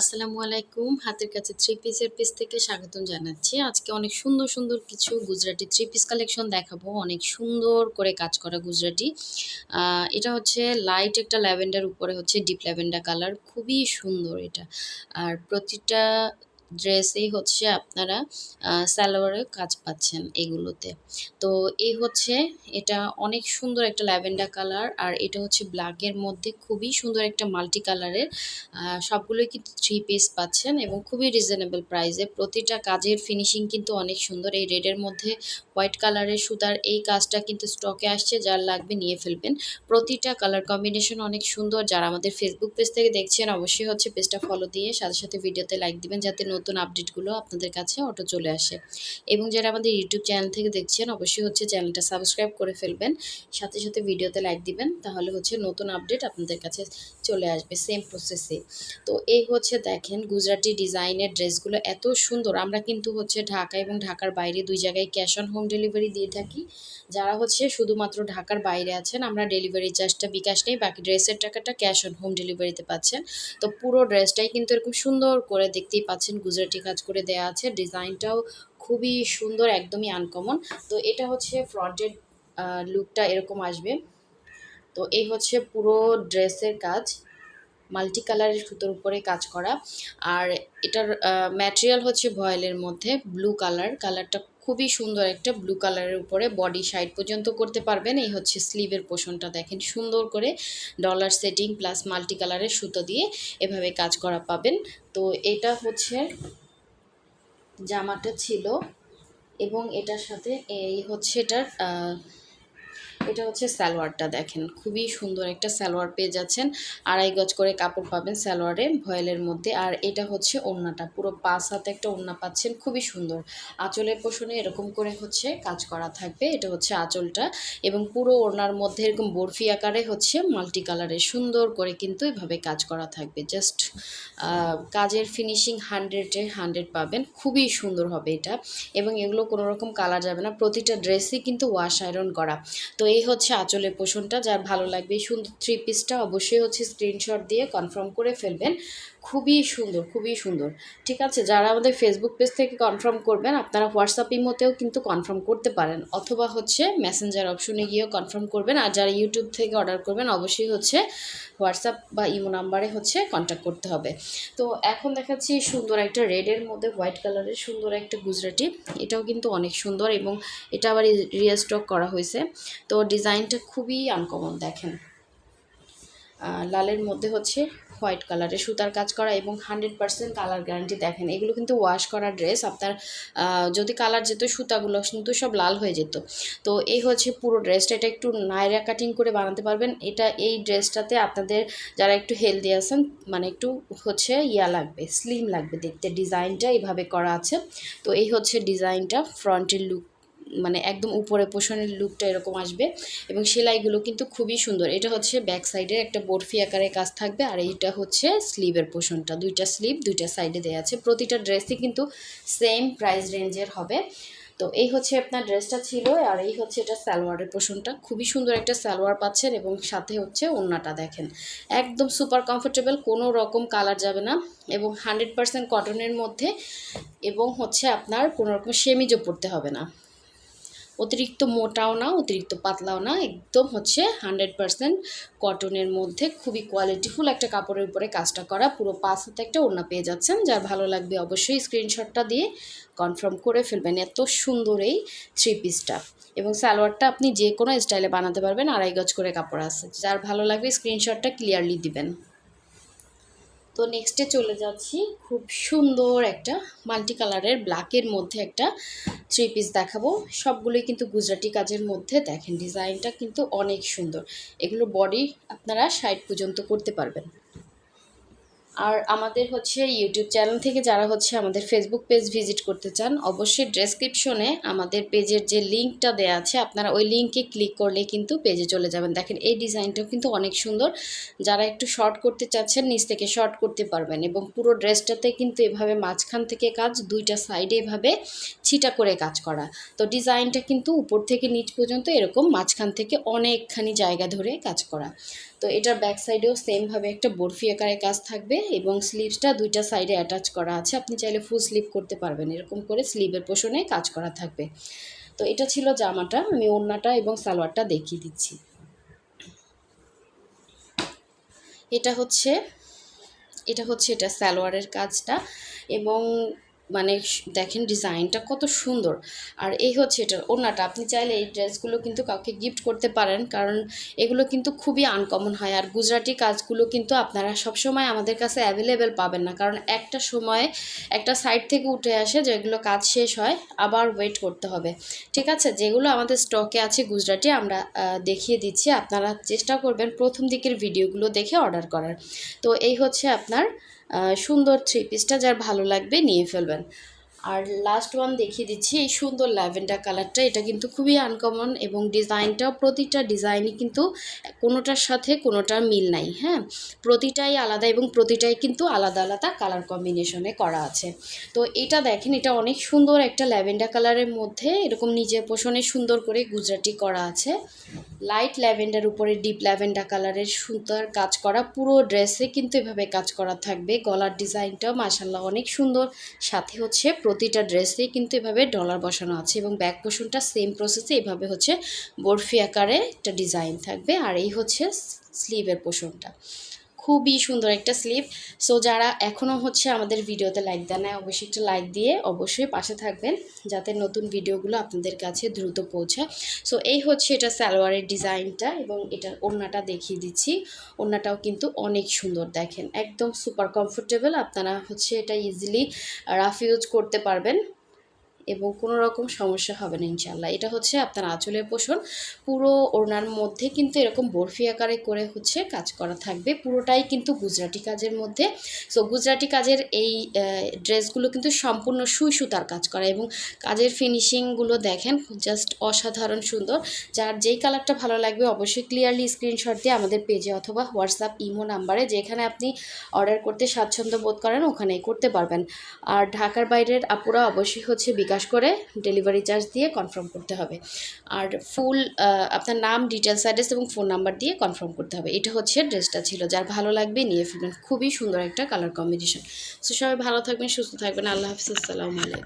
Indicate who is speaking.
Speaker 1: আসসালামু আলাইকুম। হাতের কাছে থ্রি পিসের পিস থেকে স্বাগতম জানাচ্ছি। আজকে অনেক সুন্দর সুন্দর কিছু গুজরাটি থ্রি পিস কালেকশন দেখাবো। অনেক সুন্দর করে কাজ করা গুজরাটি। এটা হচ্ছে লাইট একটা ল্যাভেন্ডার উপরে হচ্ছে ডিপ ল্যাভেন্ডার কালার খুবই সুন্দর এটা। আর প্রতিটা ড্রেসেই হচ্ছে আপনারা সালোয়ারে কাজ পাচ্ছেন এগুলোতে। তো এই হচ্ছে, এটা অনেক সুন্দর একটা ল্যাভেন্ডার কালার আর এটা হচ্ছে ব্ল্যাকের মধ্যে খুবই সুন্দর একটা মাল্টি কালারের সবগুলোই কিন্তু থ্রি পিস পাচ্ছেন এবং খুবই রিজনেবল প্রাইসে প্রতিটা কাজের ফিনিশিং কিন্তু অনেক সুন্দর। এই রেডের মধ্যে হোয়াইট কালারের সুতার এই কাজটা কিন্তু স্টকে আসছে, যার লাগবে নিয়ে ফেলবেন। প্রতিটা কালার কম্বিনেশন অনেক সুন্দর। যারা আমাদের ফেসবুক পেজ থেকে দেখছেন, অবশ্যই হচ্ছে পেজটা ফলো দিয়ে সাথে সাথে ভিডিওতে লাইক দিবেন, যাতে নতুন আপডেটগুলো আপনাদের কাছে অটো চলে আসে। এবং যারা আমাদের ইউটিউব চ্যানেল থেকে দেখছেন, অবশ্যই হচ্ছে চ্যানেলটা সাবস্ক্রাইব করে ফেলবেন। সাথে সাথে ভিডিওতে লাইক দিবেন, তাহলে হচ্ছে নতুন আপডেট আপনাদের কাছে চলে আসবে সেম প্রসেসে তো এই হচ্ছে দেখেন গুজরাটি ডিজাইনের ড্রেসগুলো এত সুন্দর। আমরা কিন্তু হচ্ছে ঢাকা এবং ঢাকার বাইরে দুই জায়গায় ক্যাশ অন হোম ডেলিভারি দিয়ে থাকি। যারা হচ্ছে শুধুমাত্র ঢাকার বাইরে আছেন, আমরা ডেলিভারি চার্জটা বিকাশ নেই, বাকি ড্রেসের টাকাটা ক্যাশ অন হোম ডেলিভারিতে পাচ্ছেন। তো পুরো ড্রেসটাই কিন্তু এরকম সুন্দর করে দেখতেই পাচ্ছেন গুজরাটি কাজ করে দেওয়া আছে। ডিজাইনটাও খুবই সুন্দর, একদমই আনকমন তো এটা হচ্ছে ফ্রন্টের লুকটা এরকম আসবে। তো এই হচ্ছে পুরো ড্রেসের কাজ। মাল্টি কালারের সুতোর উপরে কাজ করা। আর এটার ম্যাটেরিয়াল হচ্ছে ভয়েলের মধ্যে ব্লু কালার কালারটা খুবই সুন্দর একটা ব্লু কালারের উপরে বডি সাইড পর্যন্ত করতে পারবেন। এই হচ্ছে স্লিভের পোষণটা দেখেন। সুন্দর করে ডলার সেটিং প্লাস মাল্টি কালারের সুতো দিয়ে এভাবে কাজ করা পাবেন। তো এটা হচ্ছে জামাটা ছিল এবং এটার সাথে এই হচ্ছে এটার এটা হচ্ছে সালোয়ারটা দেখেন, খুবই সুন্দর একটা সালোয়ার পেয়ে যাচ্ছেন। আড়াই গজ করে কাপড় পাবেন সালোয়ারে ভয়েলের মধ্যে। আর এটা হচ্ছে ওড়নাটা, পুরো পাঁচ হাতে একটা ওড়না পাচ্ছেন, খুবই সুন্দর। আঁচলের পোষণে এরকম করে হচ্ছে কাজ করা থাকবে, এটা হচ্ছে আঁচলটা। এবং পুরো ওড়নার মধ্যে এরকম বরফি আকারে হচ্ছে মাল্টি কালারের সুন্দর করে কিন্তু এভাবে কাজ করা থাকবে। জাস্ট কাজের ফিনিশিং হান্ড্রেডে হান্ড্রেড পাবেন, খুবই সুন্দর হবে এটা। এবং এগুলো কোনো রকম কালার যাবে না, প্রতিটা ড্রেসই কিন্তু ওয়াশ আয়রন করা। তো এই হচ্ছে আঁচলের পোষণটা, যার ভালো লাগবে। সুন্দর থ্রি পিসটা অবশ্যই হচ্ছে স্ক্রিনশট দিয়ে কনফার্ম করে ফেলবেন। খুবই সুন্দর খুবই সুন্দর। ঠিক আছে, যারা আমাদের ফেসবুক পেজ থেকে কনফার্ম করবেন, আপনারা হোয়াটসঅ্যাপ ইমোতেও কিন্তু কনফার্ম করতে পারেন। অথবা হচ্ছে মেসেঞ্জার অপশনে গিয়েও কনফার্ম করবেন। আর যারা ইউটিউব থেকে অর্ডার করবেন, অবশ্যই হচ্ছে হোয়াটসঅ্যাপ বা ইমো নাম্বারে হচ্ছে কন্ট্যাক্ট করতে হবে। তো এখন দেখাচ্ছি সুন্দর একটা রেডের মধ্যে হোয়াইট কালারের সুন্দর একটা গুজরাটি। এটাও কিন্তু অনেক সুন্দর এবং এটা আবার রিস্টক করা হয়েছে। তো ডিজাইনটা খুবই আনকমন দেখেন। লালের মধ্যে হচ্ছে হোয়াইট কালারের সুতার কাজ করা এবং হান্ড্রেড পার্সেন্ট কালার গ্যারান্টি দেখেন। এগুলো কিন্তু ওয়াশ করা ড্রেস। আপনার যদি কালার যেত, সুতাগুলো কিন্তু সব লাল হয়ে যেত। তো এই হচ্ছে পুরো ড্রেসটা। এটা একটু নায়রা কাটিং করে বানাতে পারবেন। এটা এই ড্রেসটাতে আপনাদের যারা একটু হেলদি আছেন মানে একটু হচ্ছে ইয়া লাগবে, স্লিম লাগবে দেখতে। ডিজাইনটা এইভাবে করা আছে। তো এই হচ্ছে ডিজাইনটা, ফ্রন্টের লুক মানে একদম উপরে পোষণের লুকটা এরকম আসবে এবং সেলাইগুলো কিন্তু খুবই সুন্দর। এটা হচ্ছে ব্যাক সাইডের একটা বরফি আকারের কাজ থাকবে আর এইটা হচ্ছে স্লিভের পোষণটা। দুইটা স্লিভ দুইটা সাইডে দেওয়া আছে। প্রতিটা ড্রেসই কিন্তু সেম প্রাইস রেঞ্জের হবে। তো এই হচ্ছে আপনার ড্রেসটা ছিল আর এই হচ্ছে এটা সালোয়ারের পোষণটা। খুবই সুন্দর একটা সালোয়ার পাচ্ছেন এবং সাথে হচ্ছে ওড়নাটা দেখেন। একদম সুপার কমফোর্টেবল কোনো রকম কালার যাবে না এবং হান্ড্রেড পার্সেন্ট কটনের মধ্যে এবং হচ্ছে আপনার কোনো রকম সেমিজও পড়তে হবে না। অতিরিক্ত মোটাও না, অতিরিক্ত পাতলাও না, একদম হচ্ছে হান্ড্রেড পারসেন্ট কটনের মধ্যে খুবই কোয়ালিটিফুল একটা কাপড়ের উপরে কাজটা করা। পুরো পাঁচ হাতে একটা ওড়না পেয়ে যাচ্ছেন। যার ভালো লাগবে অবশ্যই স্ক্রিনশটটা দিয়ে কনফার্ম করে ফেলবেন। এত সুন্দর এই থ্রি পিসটা এবং সালোয়ারটা আপনি যে কোনো স্টাইলে বানাতে পারবেন, আড়াই গজ করে কাপড় আছে। যার ভালো লাগবে স্ক্রিনশটটা ক্লিয়ারলি দিবেন। তো নেক্সটে চলে যাচ্ছি। খুব সুন্দর একটা মাল্টি কালারের ব্ল্যাকের মধ্যে একটা থ্রি পিস দেখাবো। সবগুলোই কিন্তু গুজরাটি কাজের মধ্যে। দেখেন ডিজাইনটা কিন্তু অনেক সুন্দর। এগুলো বডি আপনারা সাইড পর্যন্ত করতে পারবেন। আর আমাদের হচ্ছে ইউটিউব চ্যানেল থেকে যারা হচ্ছে আমাদের ফেসবুক পেজ ভিজিট করতে চান, অবশ্যই ডেসক্রিপশনে আমাদের পেজের যে লিঙ্কটা দেওয়া আছে, আপনারা ওই লিঙ্কে ক্লিক করলে কিন্তু পেজে চলে যাবেন। দেখেন, এই ডিজাইনটাও কিন্তু অনেক সুন্দর। যারা একটু শর্ট করতে চাচ্ছেন, নিচ থেকে শর্ট করতে পারবেন এবং পুরো ড্রেসটাতে কিন্তু এভাবে মাঝখান থেকে কাজ, দুইটা সাইডে এভাবে ছিটা করে কাজ করা। তো ডিজাইনটা কিন্তু উপর থেকে নিচ পর্যন্ত এরকম মাঝখান থেকে অনেকখানি জায়গা ধরে কাজ করা। তো এটার ব্যাক সাইডেও সেমভাবে একটা বরফি আকারে কাজ থাকবে এবং স্লিভসটা দুইটা সাইডে অ্যাটাচ করা আছে। আপনি চাইলে ফুল স্লিভ করতে পারবেন, এরকম করে স্লিভের পোষণে কাজ করা থাকবে। তো এটা ছিল জামাটা, আমি ওড়নাটা এবং সালোয়ারটা দেখিয়ে দিচ্ছি। এটা হচ্ছে এটা হচ্ছে এটা সালোয়ারের কাজটা এবং মানে দেখেন ডিজাইনটা কত সুন্দর। আর এই হচ্ছে এটা, ওড়নাটা। আপনি চাইলে এই ড্রেসগুলো কিন্তু কাউকে গিফট করতে পারেন, কারণ এগুলো কিন্তু খুবই আনকমন হয়। আর গুজরাটি কাজগুলো কিন্তু আপনারা সবসময় আমাদের কাছে অ্যাভেলেবেল পাবেন না, কারণ একটা সময় একটা সাইড থেকে উঠে আসে যেগুলো কাজ শেষ হয়, আবার ওয়েট করতে হবে। ঠিক আছে? যেগুলো আমাদের স্টকে আছে গুজরাটি, আমরা দেখিয়ে দিচ্ছি। আপনারা চেষ্টা করবেন প্রথম দিকের ভিডিওগুলো দেখে অর্ডার করার। তো এই হচ্ছে আপনার সুন্দর থ্রি পিসটা যার ভালো লাগবে নিয়ে ফেলবেন। আর লাস্ট ওয়ান দেখিয়ে দিচ্ছি, এই সুন্দর ল্যাভেন্ডার কালারটা, এটা কিন্তু খুবই আনকমন এবং ডিজাইনটাও প্রতিটা ডিজাইনই কিন্তু কোনোটার সাথে কোনোটার মিল নাই হ্যাঁ? প্রতিটাই আলাদা এবং প্রতিটাই কিন্তু আলাদা আলাদা কালার কম্বিনেশনে করা আছে। তো এটা দেখেন, এটা অনেক সুন্দর একটা ল্যাভেন্ডার কালারের মধ্যে, এরকম নিজের পোষণে সুন্দর করে গুজরাটি করা আছে। লাইট ল্যাভেন্ডার উপরে ডিপ ল্যাভেন্ডার কালারের সুন্দর কাজ করা, পুরো ড্রেসে কিন্তু এভাবে কাজ করা থাকবে। গলার ডিজাইনটাও মাসাল্লাহ অনেক সুন্দর, সাথে হচ্ছে প্রতিটা ড্রেসেই কিন্তু এভাবে ডলার বসানো আছে এবং ব্যাক পোষণটা সেম প্রসেসে এভাবে হচ্ছে বরফি আকারে একটা ডিজাইন থাকবে। আর এই হচ্ছে স্লিভের পোষণটা। খুবই সুন্দর একটা স্লিপ। সো যারা এখনও হচ্ছে আমাদের ভিডিওতে লাইক দেন না অবশ্যই একটা লাইক দিয়ে অবশ্যই পাশে থাকবেন, যাতে নতুন ভিডিওগুলো আপনাদের কাছে দ্রুত পৌঁছায়। সো এই হচ্ছে এটা সালোয়ারের ডিজাইনটা এবং এটার ওড়নাটা দেখিয়ে দিচ্ছি। ওড়নাটাও কিন্তু অনেক সুন্দর দেখেন, একদম সুপার কমফোর্টেবল আপনারা হচ্ছে এটা ইজিলি রাফ ইউজ করতে পারবেন। এবং কোনো রকম সমস্যা হবে না ইনশাল্লাহ এটা হচ্ছে আপনার আঁচলের পোষণ। পুরো ওড়নার মধ্যে কিন্তু এরকম বরফি আকারে করে হচ্ছে কাজ করা থাকবে। পুরোটাই কিন্তু গুজরাটি কাজের মধ্যে। সো গুজরাটি কাজের এই ড্রেসগুলো কিন্তু সম্পূর্ণ সুই সুতার কাজ করা এবং কাজের ফিনিশিংগুলো দেখেন, জাস্ট অসাধারণ সুন্দর। যার যেই কালারটা ভালো লাগবে অবশ্যই ক্লিয়ারলি স্ক্রিনশট দিয়ে আমাদের পেজে অথবা হোয়াটসঅ্যাপ, ইমো নাম্বারে যেখানে আপনি অর্ডার করতে স্বাচ্ছন্দ্য বোধ করেন, ওখানেই করতে পারবেন। আর ঢাকার বাইরের আপুরা অবশ্যই হচ্ছে বিকাশ করে ডেলিভারি চার্জ দিয়ে কনফার্ম করতে হবে। আর ফুল আপনার নাম, ডিটেলস অ্যাড্রেস এবং ফোন নাম্বার দিয়ে কনফার্ম করতে হবে। এটা হচ্ছে ড্রেসটা ছিল। যার ভালো লাগবে নিয়ে ফেলবেন। খুবই সুন্দর একটা কালার কম্বিনেশন। সো সবাই ভালো থাকবেন, সুস্থ থাকবেন। আল্লাহ হাফিজ। আসসালামু আলাইকুম।